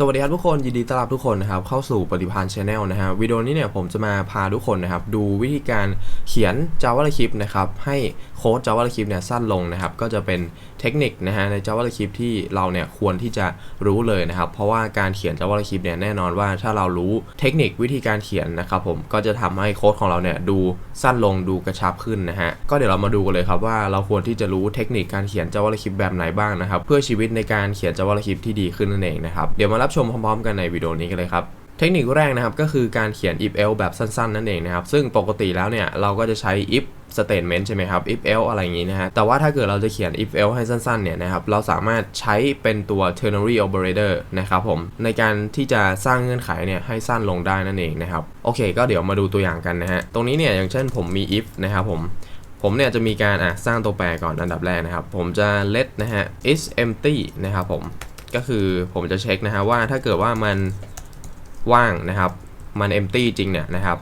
สวัสดีครับทุกคนยินดีต้อนรับทุกคนนะครับเข้าสู่ปฏิพันธ์ชาแนลนะฮะวิดีโอนี้เนี่ยผมจะมาพาทุกคนนะครับดูวิธีการเขียน JavaScript นะครับให้โค้ด JavaScript เนี่ยสั้นลงนะครับก็จะเป็นเทคนิคนะฮะใน JavaScript ที่เราเนี่ยควรที่จะรู้เลยนะครับ เพราะว่าการเขียน JavaScript เนี่ยแน่นอนว่าถ้าเรารู้เทคนิควิธีการเขียนนะครับผมก็จะทำให้โค้ดของเราเนี่ยดูสั้นลงดูกระชับขึ้นนะฮะก็เดี๋ยวเรามาดูกันเลยครับว่าเราควรที่จะรู้เทคนิคการเขียน JavaScript แบบไหนบ้างนะครับ เพื่อชีวิตในการเขียน JavaScript ที่ดีขึ้นนั่นเองนะครับเดี๋ยวมารับชมพร้อมๆ กันในวิดีโอนี้กันเลยครับ เทคนิคแรกนะครับก็คือการเขียน if else แบบสั้นๆ นั่นเองนะครับ ซึ่งปกติแล้วเนี่ยเราก็จะใช้ if statement ใช่ไหมครับ if else อะไรอย่างนี้นะฮะ แต่ว่าถ้าเกิดเราจะเขียน if else ให้สั้นๆ เนี่ยนะครับ เราสามารถใช้เป็นตัว ternary operator นะครับผม ในการที่จะสร้างเงื่อนไขเนี่ยให้สั้นลงได้นั่นเองนะครับ โอเค ก็เดี๋ยวมาดูตัวอย่างกันนะฮะ ตรงนี้เนี่ยอย่างเช่นผมมี if นะครับผม ผมเนี่ยจะมีการอะสร้างตัวแปรก่อนอันดับแรกนะครับ ผมจะ let นะฮะ is empty นะครับผม ก็คือผมจะเช็คนะฮะว่าถ้าเกิดว่ามัน ว่างนะครับ มัน empty จริงเนี่ยนะครับ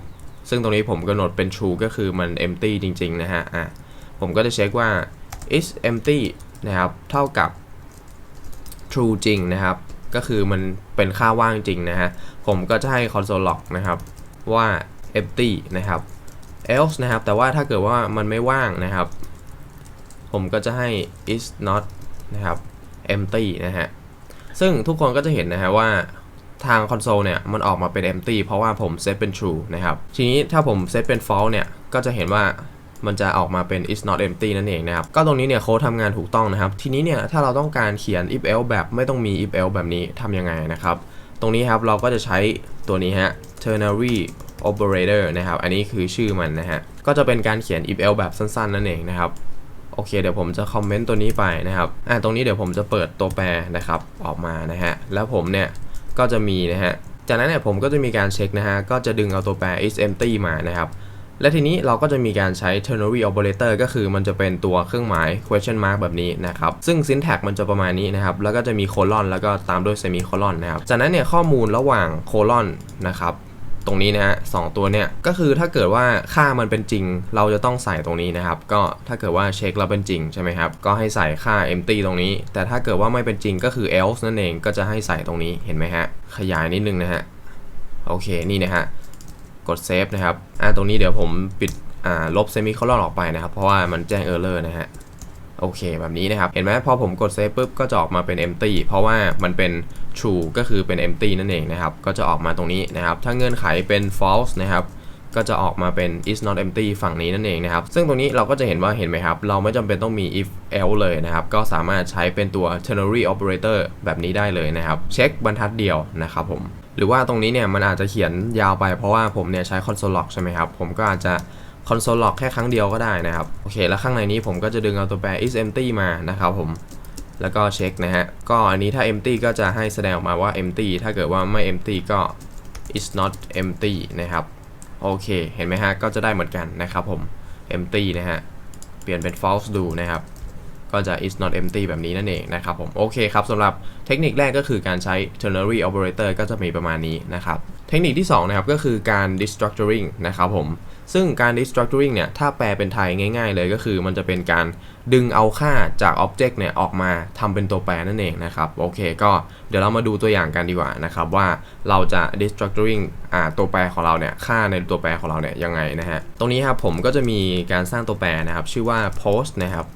ซึ่งตรงนี้ผมกำหนดเป็น true ก็คือมัน empty จริง ๆ นะฮะอะผมก็จะเช็คว่า is empty นะครับ เท่ากับ true จริงนะครับ ก็คือมันเป็นค่าว่างจริงนะฮะ ผมก็จะให้ console log นะครับว่า empty นะครับ else นะครับ แต่ว่าถ้าเกิดว่ามันไม่ว่างนะครับ ผมก็จะให้ is not นะครับ empty นะฮะ ซึ่งทุกคนก็จะเห็นนะฮะว่า ทางคอนโซลเนี่ยมันออกมาเป็น empty เพราะว่าผมเซตเป็น true นะครับทีนี้ถ้าผมเซตเป็น false เนี่ยก็จะเห็นว่ามันจะออกมาเป็น is not empty นั่นเองนะครับ ก็ตรงนี้เนี่ยโค้ดทำงานถูกต้องนะครับ ทีนี้เนี่ยถ้าเราต้องการเขียน if else แบบไม่ต้องมี if else แบบนี้ทำยังไงนะครับ ตรงนี้ครับเราก็จะใช้ตัวนี้ฮะ ternary operator นะครับ อันนี้คือชื่อมันนะฮะ ก็จะเป็นการเขียน if else แบบสั้นๆ นั่นเองนะครับ โอเค เดี๋ยวผมจะคอมเมนต์ตัวนี้ไปนะครับ อ่าตรงนี้เดี๋ยวผมจะเปิดตัวแปรนะครับออกมานะฮะ แล้วผมเนี่ย ก็จะมีนะฮะ จากนั้นเนี่ยผมก็จะมีการเช็คนะฮะ ก็จะดึงเอาตัวแปร is empty มานะครับ และทีนี้เราก็จะมีการใช้ ternary operator ก็คือมันจะเป็นตัวเครื่องหมาย question mark แบบนี้นะครับ ซึ่ง syntax มันจะประมาณนี้นะครับ แล้วก็จะมี colon แล้วก็ตามด้วย semicolon นะครับ จากนั้นเนี่ยข้อมูลระหว่าง colon นะครับ ตรงนี้นะฮะสองตัวเนี่ยก็คือถ้าเกิดว่าค่ามันเป็นจริง เราจะต้องใส่ตรงนี้นะครับ ก็ถ้าเกิดว่าเช็คเราเป็นจริงใช่ไหมครับ ก็ให้ใส่ค่า empty ตรงนี้ แต่ถ้าเกิดว่าไม่เป็นจริงก็คือ else นั่นเองก็จะให้ใส่ตรงนี้เห็นไหมฮะ ขยายนิดนึงนะฮะ โอเคนี่นะฮะ กดเซฟนะครับ อ่าตรงนี้เดี๋ยวผมปิดอ่าลบเซมิโคลอนออกไปนะครับ เพราะว่ามันแจ้ง error นะฮะ โอเคแบบนี้นะครับ เห็นไหมพอผมกดเซฟปุ๊บก็จะออกมาเป็น empty เพราะว่ามันเป็น true ก็คือเป็น empty นั่นเองนะครับ ก็จะออกมาตรงนี้นะครับ ถ้าเงื่อนไขเป็น false นะครับก็จะออกมาเป็น is not empty ฝั่งนี้นั่นเองนะครับ ซึ่งตรงนี้เราก็จะเห็นว่าเห็นไหมครับ เราไม่จำเป็นต้องมี if else เลยนะครับ ก็สามารถใช้เป็นตัว ternary operator แบบนี้ได้เลยนะครับ เช็คบรรทัดเดียวนะครับผม หรือว่าตรงนี้เนี่ยมันอาจจะเขียนยาวไปเพราะว่าผมเนี่ยใช้ console log ใช่ไหมครับ ผมก็อาจจะ console log แค่ครั้งเดียวก็ได้นะครับ โอเค แล้วข้างในนี้ผมก็จะดึงเอาตัวแปร is empty มานะครับผม แล้วก็เช็คนะฮะ ก็อันนี้ถ้า empty ก็จะให้แสดงออกมาว่า empty ถ้าเกิดว่าไม่ empty ก็ is not empty นะครับ โอเค เห็นไหมฮะ ก็จะได้เหมือนกันนะครับผม empty นะฮะ เปลี่ยนเป็น false ดูนะครับก็จะ is not empty แบบนี้นั่นเองนะครับผม โอเคครับสำหรับเทคนิคแรกก็คือการใช้ ternary operator ก็จะมีประมาณนี้นะครับ เทคนิคที่ 2 นะครับ ก็คือการ destructuring นะครับผม ซึ่งการ destructuring เนี่ย ถ้าแปลเป็นไทยง่าย ๆ เลยก็คือมันจะเป็นการดึงเอาค่าจาก object เนี่ย ออกมาทำเป็นตัวแปรนั่นเองนะครับ โอเค ก็เดี๋ยวเรามาดูตัวอย่างกันดีกว่านะครับว่าเราจะ destructuring อ่าตัวแปรของเราเนี่ย ค่าในตัวแปรของเราเนี่ยยังไงนะฮะ ตรงนี้ครับผมก็จะมีการสร้างตัวแปรนะครับ ชื่อว่า post นะครับ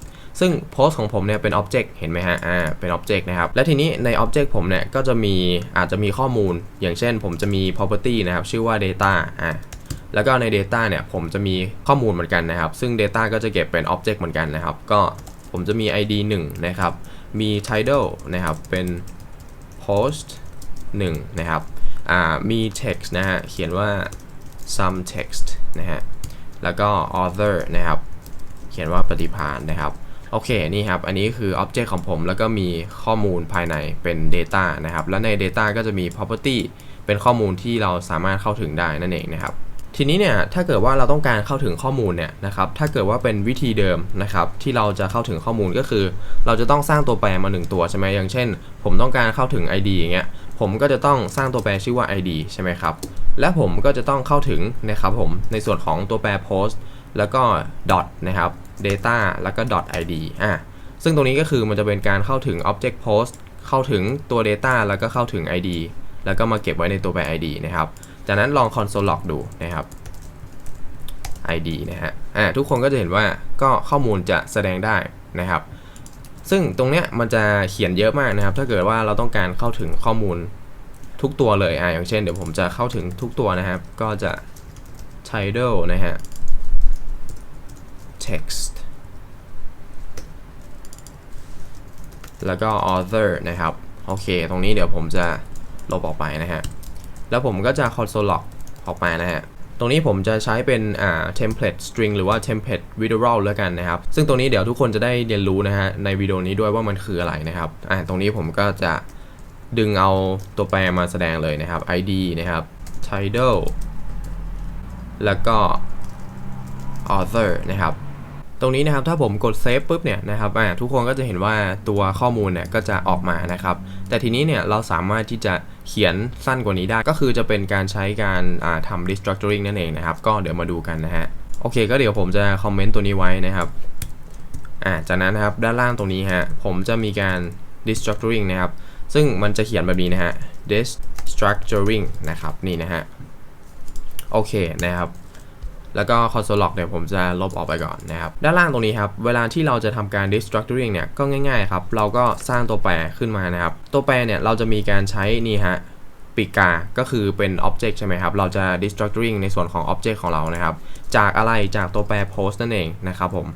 ซึ่ง post ของผมเนี่ยเป็น object เห็นไหมฮะ อ่า เป็น object นะครับ และทีนี้ใน object ผมเนี่ยก็จะมีอาจจะมีข้อมูล อย่างเช่นผมจะมี property นะครับ ชื่อว่า data อ่า แล้วก็ใน data เนี่ยผมจะมีข้อมูลเหมือนกันนะครับ ซึ่ง data ก็จะเก็บเป็น object เหมือนกันนะครับ ก็ผมจะมี id 1 นะครับ มี title นะครับ เป็น post 1 นะครับอ่ามี text นะฮะ เขียนว่า some text นะฮะ แล้วก็ author นะครับ เขียนว่าปฏิพานนะครับ โอเค นี่ครับ อันนี้คือ Object ของผม แล้วก็มีข้อมูลภายในเป็น Data นะครับ และใน Data ก็จะมี Property เป็นข้อมูลที่เราสามารถเข้าถึงได้นั่นเองนะครับ ทีนี้เนี่ยถ้าเกิดว่าเราต้องการเข้าถึงข้อมูลเนี่ยนะครับถ้าเกิดว่าเป็นวิธีเดิมนะครับที่เราจะเข้าถึงข้อมูลก็คือ เราจะต้องสร้างตัวแปรมา 1 ตัวใช่ไหมอย่างเช่น ผมต้องการเข้าถึง ID อย่างเงี้ยผมก็จะต้องสร้างตัวแปรชื่อว่า ID ใช่ไหมครับและผมก็จะต้องเข้าถึงนะครับผมในส่วนของตัวแปร post แล้วก็ dot นะครับ data แล้วก็ dot id อะซึ่งตรงนี้ก็คือมันจะเป็นการเข้าถึง object post เข้าถึงตัว Data แล้วก็เข้าถึง ID แล้วก็มาเก็บไว้ในตัวแปร ID นะครับ จากนั้นลอง console log ดูนะครับ ID นะฮะอ่าทุกคนก็จะเห็นว่าก็ข้อมูลจะแสดงได้นะครับ ซึ่งตรงเนี้ยมันจะเขียนเยอะมากนะครับ ถ้าเกิดว่าเราต้องการเข้าถึงข้อมูลทุกตัวเลยอ่าอย่างเช่นเดี๋ยวผมจะเข้าถึงทุกตัวนะครับ ก็จะ title นะฮะ text แล้วก็ author นะครับ โอเค ตรงนี้เดี๋ยวผมจะลบออกไปนะฮะ แล้วผมก็จะ console log ออกมานะฮะตรงนี้ผมจะใช้เป็นอ่า template string หรือว่า template literal แล้วกันนะครับ ซึ่งตรงนี้เดี๋ยวทุกคนจะได้เรียนรู้นะฮะในวิดีโอนี้ด้วยว่ามันคืออะไรนะครับอ่าตรงนี้ผมก็จะดึงเอาตัวแปรมาแสดงเลยนะครับ id นะครับ title แล้วก็ author นะครับ ตรงนี้นะครับถ้าผมกดเซฟปุ๊บเนี่ยนะครับอ่าทุกคนก็จะเห็นว่าตัวข้อมูลเนี่ยก็จะออกมานะครับ แต่ทีนี้เนี่ยเราสามารถที่จะ เขียนสั้นกว่านี้ได้ ก็คือจะเป็นการใช้การาทำ restructuring นั่นเองนะครับ ก็เดี๋ยวมาดูกันนะฮะ โอเค ก็เดี๋ยวผมจะคอมเมนต์ตัวนี้ไว้นะครับอ่าจากนั้นนะครับด้านล่างตรงนี้ฮะ ผมจะมีการ restructuring นะครับ ซึ่งมันจะเขียนแบบนี้นะฮะ restructuring นะครับ นี่นะฮะ โอเคนะครับ แล้วก็ console log เนี่ยผมจะลบออกไปก่อนนะครับด้านล่างตรงนี้ครับเวลาที่เราจะทำการ destructuring เนี่ยก็ง่ายๆครับเราก็สร้างตัวแปรขึ้นมานะครับตัวแปรเนี่ยเราจะมีการใช้นี่ฮะปีกา ก็คือเป็น object ใช่ไหมครับ เราจะ destructuring ในส่วนของ object ของเรานะครับ จากอะไร จากตัวแปร post นั่นเองนะครับผม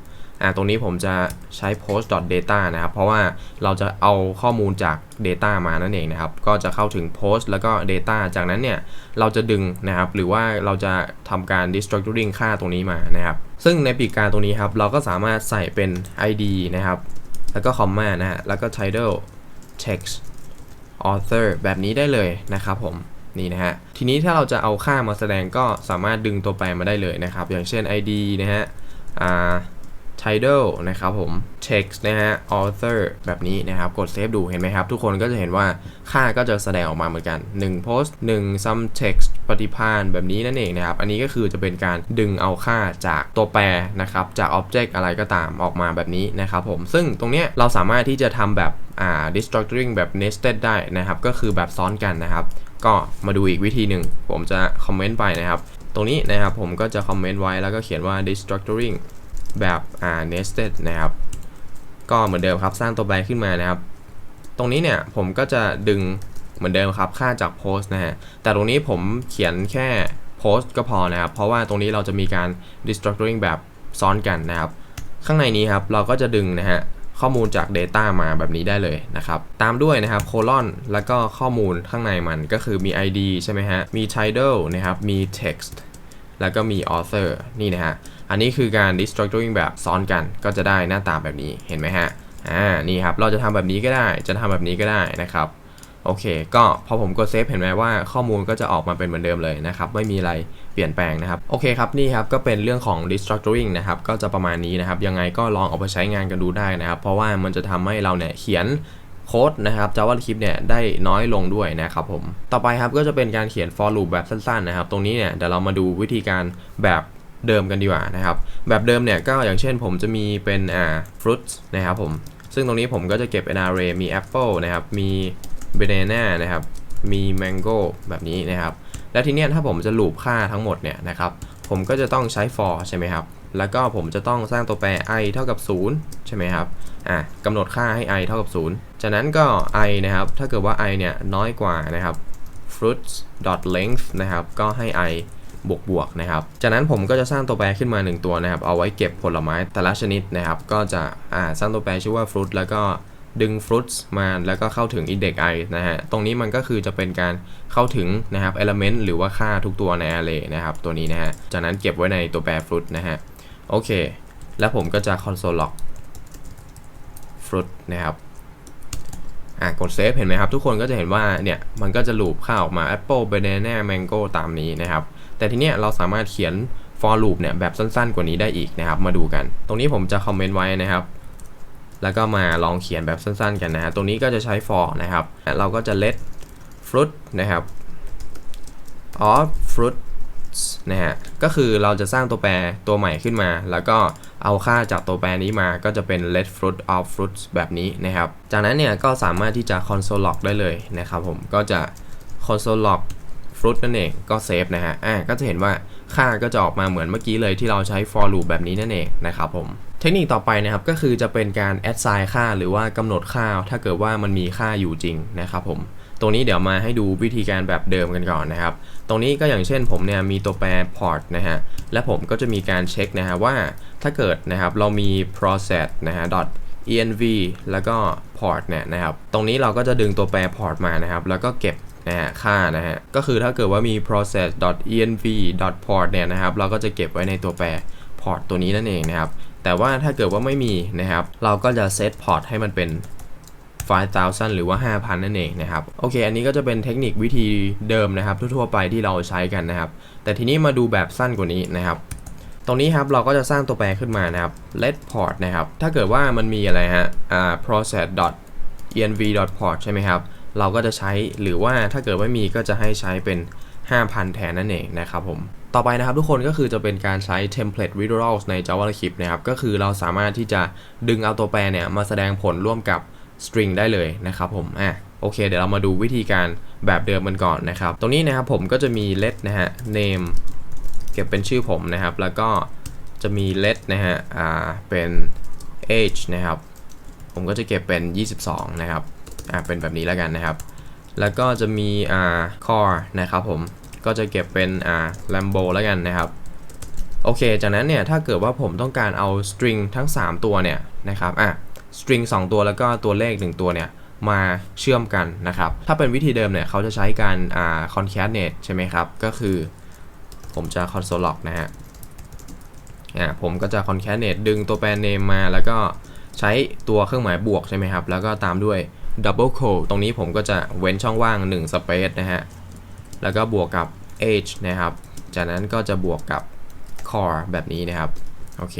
อ่าตรงนี้ผมจะใช้ post data นะครับ เพราะว่าเราจะเอาข้อมูลจาก data มานั่นเองนะครับ ก็จะเข้าถึง post แล้วก็ data จากนั้นเนี่ย เราจะดึงนะครับ หรือว่าเราจะทำการ restructuring ค่าตรงนี้มานะครับ ซึ่งในปีกการตรงนี้ครับ เราก็สามารถใส่เป็น id นะครับ แล้วก็ comma นะฮะ แล้วก็ title text author แบบนี้ได้เลยนะครับผมนี่นะฮะ ทีนี้ถ้าเราจะเอาค่ามาแสดงก็สามารถดึงตัวแปรมาได้เลยนะครับ อย่างเช่น id นะฮะ อ่า title นะครับผม text นะฮะ author แบบนี้นะครับ กดเซฟดูเห็นไหมครับ ทุกคนก็จะเห็นว่าค่าก็จะแสดงออกมาเหมือนกัน 1 post 1 some text ปฏิพานแบบนี้นั่นเองนะครับ อันนี้ก็คือจะเป็นการดึงเอาค่าจากตัวแปรนะครับ จาก object อะไรก็ตามออกมาแบบนี้นะครับผม ซึ่งตรงเนี้ยเราสามารถที่จะทำแบบอ่า restructuring แบบ nested ได้นะครับ ก็คือแบบซ้อนกันนะครับ ก็มาดูอีกวิธีหนึ่ง ผมจะคอมเมนต์ไปนะครับ ตรงนี้นะครับผมก็จะคอมเมนต์ไว้แล้วก็เขียนว่า restructuring แบบอ่า nested นะครับ ก็เหมือนเดิมครับสร้างตัวแปรขึ้นมานะครับ ตรงนี้เนี่ยผมก็จะดึงเหมือนเดิมครับค่าจาก post นะฮะแต่ตรงนี้ผมเขียนแค่ post ก็พอนะครับ เพราะว่าตรงนี้เราจะมีการ restructuring แบบซ้อนกันนะครับ ข้างในนี้ครับเราก็จะดึงนะฮะข้อมูลจาก Data มาแบบนี้ได้เลยนะครับ ตามด้วยนะครับ colon แล้วก็ข้อมูลข้างในมันก็คือมี ID ใช่ไหมฮะ มี title นะครับ มี text แล้วก็มี author นี่นะฮะ อันนี้คือการ restructuring แบบซ้อนกันก็จะได้หน้าตาแบบนี้เห็นไหมฮะอ่านี่ครับเราจะทำแบบนี้ก็ได้จะทำแบบนี้ก็ได้นะครับโอเค ก็พอผมกดเซฟเห็นไหมว่าข้อมูลก็จะออกมาเป็นเหมือนเดิมเลยนะครับ ไม่มีอะไรเปลี่ยนแปลงนะครับ โอเคครับ นี่ครับก็เป็นเรื่องของ restructuring นะครับ ก็จะประมาณนี้นะครับ ยังไงก็ลองเอาไปใช้งานกันดูได้นะครับ เพราะว่ามันจะทำให้เราเนี่ยเขียนโค้ดนะครับ JavaScript เนี่ยได้น้อยลงด้วยนะครับผม ต่อไปครับก็จะเป็นการเขียน for loop แบบสั้นๆนะครับ ตรงนี้เนี่ยเดี๋ยวเรามาดูวิธีการแบบ เดิมกันดีกว่านะครับ แบบเดิมเนี่ยก็อย่างเช่นผมจะมีเป็นอ่า fruits นะครับผม ซึ่งตรงนี้ผมก็จะเก็บ array มี apple นะครับ มี banana นะครับ มี mango แบบนี้นะครับ แล้วทีเนี้ยถ้าผมจะลูปค่าทั้งหมดเนี่ยนะครับ ผมก็จะต้องใช้ for ใช่ไหมครับ แล้วก็ผมจะต้องสร้างตัวแปร i เท่ากับ 0 ใช่ไหมครับ อะกำหนดค่าให้ i เท่ากับ 0 จากนั้นก็ i นะครับ ถ้าเกิดว่า i เนี่ยน้อยกว่านะครับ fruits dot length นะครับ ก็ให้ i บวกบวกนะครับ จากนั้นผมก็จะสร้างตัวแปรขึ้นมา 1 ตัวนะครับ เอาไว้เก็บผลไม้แต่ละชนิดนะครับ ก็จะอ่าสร้างตัวแปรชื่อว่า fruit แล้วก็ดึง fruits มาแล้วก็เข้าถึง index i นะฮะ ตรงนี้มันก็คือจะเป็นการเข้าถึงนะครับ element หรือว่าค่าทุกตัวใน array นะครับ ตัวนี้นะฮะ จากนั้นเก็บไว้ในตัวแปร fruit นะฮะ โอเค แล้วผมก็จะ console log fruit นะครับอะกดเซฟเห็นไหมครับ ทุกคนก็จะเห็นว่าเนี่ย มันก็จะลูปค่าออกมา apple banana mango ตามนี้นะครับ แต่ทีเนี้ยเราสามารถเขียน for loop เนี่ยแบบสั้นๆ กว่านี้ได้อีกนะครับ มาดูกัน ตรงนี้ผมจะคอมเมนต์ไว้นะครับ แล้วก็มาลองเขียนแบบสั้นๆ กันนะฮะตรงนี้ก็จะใช้ for นะครับ เราก็จะ let fruit นะครับ of fruit fruits นะฮะ ก็คือเราจะสร้างตัวแปรตัวใหม่ขึ้นมา แล้วก็เอาค่าจากตัวแปรนี้มาก็จะเป็น let fruit of fruits แบบนี้นะครับ จากนั้นเนี่ยก็สามารถที่จะ console log ได้เลยนะครับผม ก็จะ console log r u i t นั่นเองก็เซฟนะฮะอ่าก็จะเห็นว่าค่าก็จะออกมาเหมือนเมื่อกี้เลยที่เราใช้ for loop แบบนี้นั่นเองนะครับผมเทคนิคต่อไปนะครับก็คือจะเป็นการ assign ค่าหรือว่ากำหนดค่า ถ้าเกิดว่ามันมีค่าอยู่จริงนะครับผมตรงนี้เดี๋ยวมาให้ดูวิธีการแบบเดิมกันก่อนนะครับ ตรงนี้ก็อย่างเช่นผมเนี่ยมีตัวแปร port นะฮะและผมก็จะมีการเช็คนะฮะว่าถ้าเกิดนะครับเรามี process นะฮะ env แล้วก็ port เนี่ยนะครับ ตรงนี้เราก็จะดึงตัวแปร port มานะครับ แล้วก็เก็บ นะฮะค่านะฮะก็คือถ้าเกิดว่ามี process env port เนี่ยนะครับเราก็จะเก็บไว้ในตัวแปร port ตัวนี้นั่นเองนะครับแต่ว่าถ้าเกิดว่าไม่มีนะครับเราก็จะเซต port ให้มันเป็น5,000 หรือว่า 5,000 นั่นเองนะครับ โอเค อันนี้ก็จะเป็นเทคนิควิธีเดิมนะครับ ทั่วๆไปที่เราใช้กันนะครับ แต่ทีนี้มาดูแบบสั้นกว่านี้นะครับ ตรงนี้ครับเราก็จะสร้างตัวแปรขึ้นมานะครับ let port นะครับ ถ้าเกิดว่ามันมีอะไรฮะ process env port ใช่ไหมครับ เราก็จะใช้หรือว่าถ้าเกิดไม่มีก็จะให้ใช้เป็น 5,000 แทนนั่นเองนะครับผม ต่อไปนะครับทุกคนก็คือจะเป็นการใช้ template literals ใน JavaScript นะครับ ก็คือเราสามารถที่จะดึงเอาตัวแปรเนี่ยมาแสดงผลร่วมกับ string ได้เลยนะครับผม อะโอเค เดี๋ยวเรามาดูวิธีการแบบเดิมกันก่อนนะครับ ตรงนี้นะครับผมก็จะมี let นะฮะ name เก็บเป็นชื่อผมนะครับ แล้วก็จะมี let นะฮะ อ่า เป็น age นะครับ ผมก็จะเก็บเป็น 22 นะครับ อ่าเป็นแบบนี้แล้วกันนะครับ แล้วก็จะมีอ่า core นะครับผมก็จะเก็บเป็นอ่า lambo แล้วกันนะครับโอเค จากนั้นเนี่ยถ้าเกิดว่าผมต้องการเอา string ทั้ง 3 ตัวเนี่ยนะครับอะ string 2ตัวแล้วก็ตัวเลข 1 ตัวเนี่ยมาเชื่อมกันนะครับ ถ้าเป็นวิธีเดิมเนี่ยเขาจะใช้การอ่า concatenate ใช่ไหมครับ ก็คือผมจะ console log นะฮะอ่าผมก็จะ concatenate ดึงตัวแปร name มา แล้วก็ใช้ตัวเครื่องหมายบวกใช่ไหมครับ แล้วก็ตามด้วย double quote ตรงนี้ผมก็จะเว้นช่องว่าง 1 space นะฮะ แล้วก็บวกกับ age นะครับ จากนั้นก็จะบวกกับ core แบบนี้นะครับ โอเค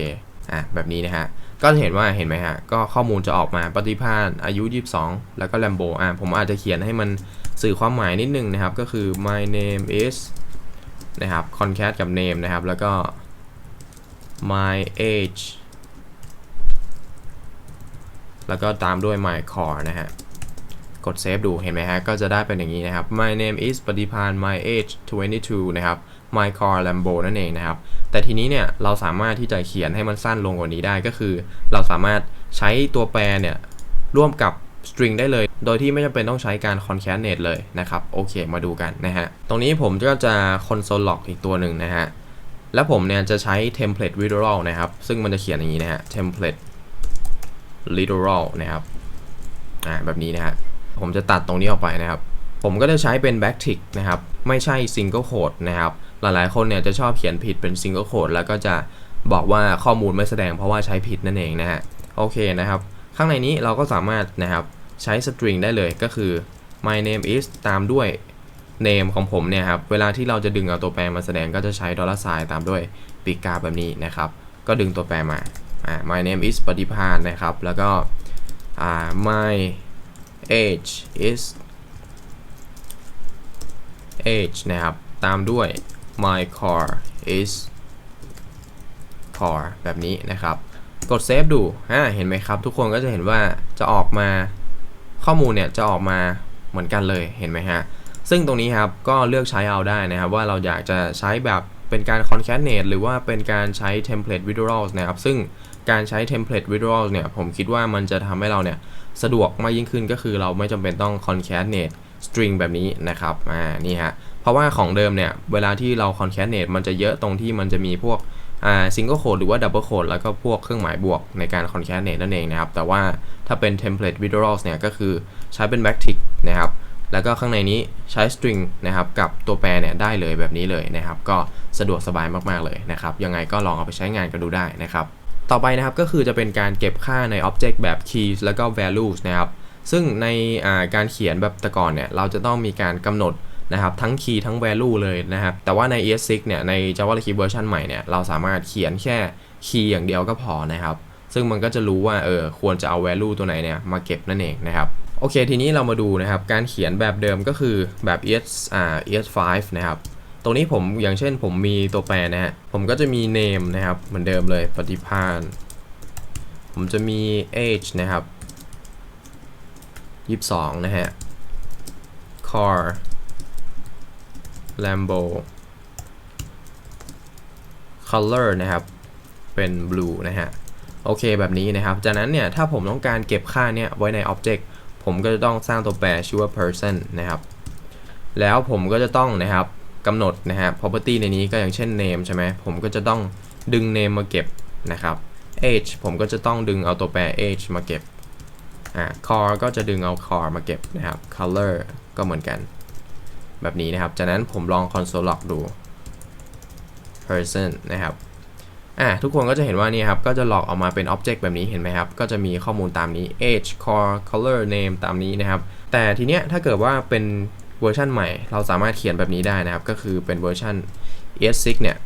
อะ แบบนี้นะฮะ ก็จะเห็นว่าเห็นไหมฮะ ก็ข้อมูลจะออกมาปฏิภาณอายุ 22 แล้วก็ Lambo อะ ผมอาจจะเขียนให้มันสื่อความหมายนิดนึงนะครับ ก็คือ my name is นะครับ concat กับ name นะครับ แล้วก็ my age แล้วก็ตามด้วย my core นะฮะ กดเซฟดูเห็นไหมฮะ ก็จะได้เป็นอย่างนี้นะครับ my name is ปฏิพาน my age 22 นะครับ my car Lambo นั่นเองนะครับ แต่ทีนี้เนี่ยเราสามารถที่จะเขียนให้มันสั้นลงกว่านี้ได้ก็คือ เราสามารถใช้ตัวแปรเนี่ยร่วมกับ string ได้เลย โดยที่ไม่จำเป็นต้องใช้การ concatenate เลยนะครับ โอเค มาดูกันนะฮะ ตรงนี้ผมก็จะ console log อีกตัวหนึ่งนะฮะ แล้วผมเนี่ยจะใช้ template literal นะครับ ซึ่งมันจะเขียนอย่างนี้นะฮะ template literal นะครับ อ่า แบบนี้นะฮะ ผมจะตัดตรงนี้ออกไปนะครับ ผมก็จะใช้เป็น backtick นะครับ ไม่ใช่ single quote นะครับ หลายๆคนเนี่ยจะชอบเขียนผิดเป็น single quote แล้วก็จะบอกว่าข้อมูลไม่แสดงเพราะว่าใช้ผิดนั่นเองนะฮะ โอเคนะครับ ข้างในนี้เราก็สามารถนะครับใช้ string ได้เลยก็คือ my name is ตามด้วย name ของผมเนี่ยครับ เวลาที่เราจะดึงเอาตัวแปรมาแสดงก็จะใช้ dollar sign ตามด้วยปีกกาแบบนี้นะครับ ก็ดึงตัวแปรมา my name is ปฏิพานนะครับ แล้วก็ my age is age นะครับ ตามด้วย my car is car แบบนี้นะครับ กดเซฟดูอ่าเห็นไหมครับ ทุกคนก็จะเห็นว่าจะออกมาข้อมูลเนี่ยจะออกมาเหมือนกันเลยเห็นไหมฮะ ซึ่งตรงนี้ครับก็เลือกใช้เอาได้นะครับ ว่าเราอยากจะใช้แบบ เป็นการ concatenate หรือว่าเป็นการใช้ template literals นะครับ ซึ่งการใช้ template literals เนี่ย ผมคิดว่ามันจะทำให้เราเนี่ย สะดวกมากยิ่งขึ้นก็คือเราไม่จำเป็นต้อง concatenate string แบบนี้นะครับ อ่า นี่ฮะ เพราะว่าของเดิมเนี่ย เวลาที่เรา concatenate มันจะเยอะตรงที่มันจะมีพวก อ่า single quote หรือว่า double quote แล้วก็พวกเครื่องหมายบวกในการ concatenate นั่นเองนะครับ แต่ว่าถ้าเป็น template literals เนี่ย ก็คือใช้เป็น backtick นะครับ แล้วก็ข้างในนี้ใช้ string นะครับกับตัวแปรเนี่ยได้เลยแบบนี้เลยนะครับ ก็สะดวกสบายมากๆเลยนะครับ ยังไงก็ลองเอาไปใช้งานกันดูได้นะครับ ต่อไปนะครับก็คือจะเป็นการเก็บค่าใน object แบบ keys แล้วก็ values นะครับ ซึ่งในการเขียนแบบแต่ก่อนเนี่ยเราจะต้องมีการกำหนดนะครับทั้ง key ทั้ง value เลยนะครับ แต่ว่าใน ES6 เนี่ยใน JavaScript เวอร์ชันใหม่เนี่ยเราสามารถเขียนแค่ key อย่างเดียวก็พอนะครับ ซึ่งมันก็จะรู้ว่าเออควรจะเอา value ตัวไหนเนี่ยมาเก็บนั่นเองนะครับ โอเค ทีนี้เรามาดูนะครับ การเขียนแบบเดิมก็คือแบบ ES อ่า ES5 นะครับ ตรงนี้ผมอย่างเช่นผมมีตัวแปรนะฮะ ผมก็จะมี name นะครับ เหมือนเดิมเลย ปฏิพาน ผมจะมี age นะครับ 22 นะฮะ car Lambo color นะครับ เป็น blue นะฮะ โอเคแบบนี้นะครับ จากนั้นเนี่ย ถ้าผมต้องการเก็บค่าเนี่ยไว้ใน object ผมก็จะต้องสร้างตัวแปรชื่อว่า person นะครับ แล้วผมก็จะต้องนะครับกำหนดนะฮะ property ในนี้ก็อย่างเช่น name ใช่ไหมผมก็จะต้องดึง name มาเก็บนะครับ age ผมก็จะต้องดึงเอาตัวแปร age มาเก็บอ่า car ก็จะดึงเอา car มาเก็บนะครับ color ก็เหมือนกัน แบบนี้นะครับ จากนั้นผมลอง console log ดู person นะครับ อะทุกคนก็จะเห็นว่านี่ครับ ก็จะหลอกออกมาเป็น object แบบนี้เห็นไหมครับ ก็จะมีข้อมูลตามนี้ age car color name ตามนี้นะครับ แต่ทีเนี้ยถ้าเกิดว่าเป็นเวอร์ชันใหม่ เราสามารถเขียนแบบนี้ได้นะครับ ก็คือเป็นเวอร์ชัน ES6 เนี่ย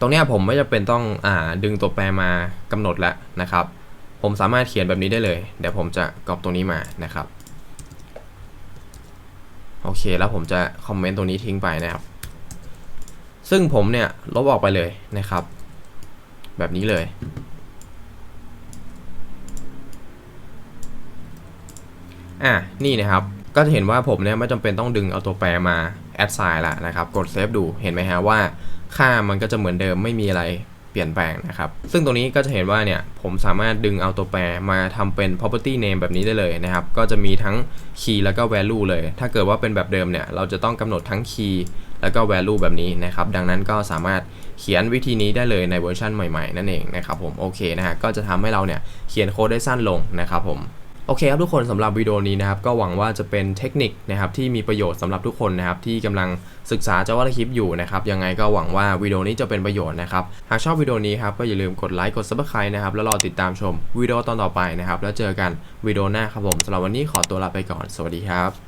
ตรงเนี้ยผมไม่จำเป็นต้องอ่าดึงตัวแปรมากำหนดแล้วนะครับ ผมสามารถเขียนแบบนี้ได้เลย เดี๋ยวผมจะกรอบตรงนี้มานะครับ โอเค แล้วผมจะคอมเมนต์ตรงนี้ทิ้งไปนะครับ ซึ่งผมเนี่ยลบออกไปเลยนะครับ แบบนี้เลยอะนี่นะครับก็จะเห็นว่าผมเนี่ยไม่จำเป็นต้องดึงเอาตัวแปรมาแอดไซน์ละนะครับ กดเซฟดูเห็นไหมฮะว่าค่ามันก็จะเหมือนเดิมไม่มีอะไร ลี่ยนแปลงนะครับ ซึ่งตรงนี้ก็จะเห็นว่าเนี่ยผมสามารถดึงเอาตัวแปรมาทำเป็น property name แบบนี้ได้เลยนะครับ ก็จะมีทั้ง key แล้วก็ value เลย ถ้าเกิดว่าเป็นแบบเดิมเนี่ยเราจะต้องกำหนดทั้ง key แล้วก็ value แบบนี้นะครับ ดังนั้นก็สามารถเขียนวิธีนี้ได้เลยในเวอร์ชันใหม่ๆ นั่นเองนะครับผมโอเคนะฮะก็จะทำให้เราเนี่ยเขียนโค้ดได้สั้นลงนะครับผม โอเคครับทุกคนสำหรับวิดีโอนี้นะครับก็หวังว่าจะเป็นเทคนิคนะครับที่มีประโยชน์สำหรับทุกคนนะครับที่กำลังศึกษา JavaScript อยู่นะครับยังไงก็หวังว่าวิดีโอนี้จะเป็นประโยชน์นะครับหากชอบวิดีโอนี้ครับก็อย่าลืมกดไลค์กดซับสไคร b e นะครับแล้วรอติดตามชมวิดีโอตอนต่อไปนะครับแล้วเจอกันวิดีโอหน้าครับผมสำหรับวันนี้ขอตัวลาไปก่อน สวัสดีครับ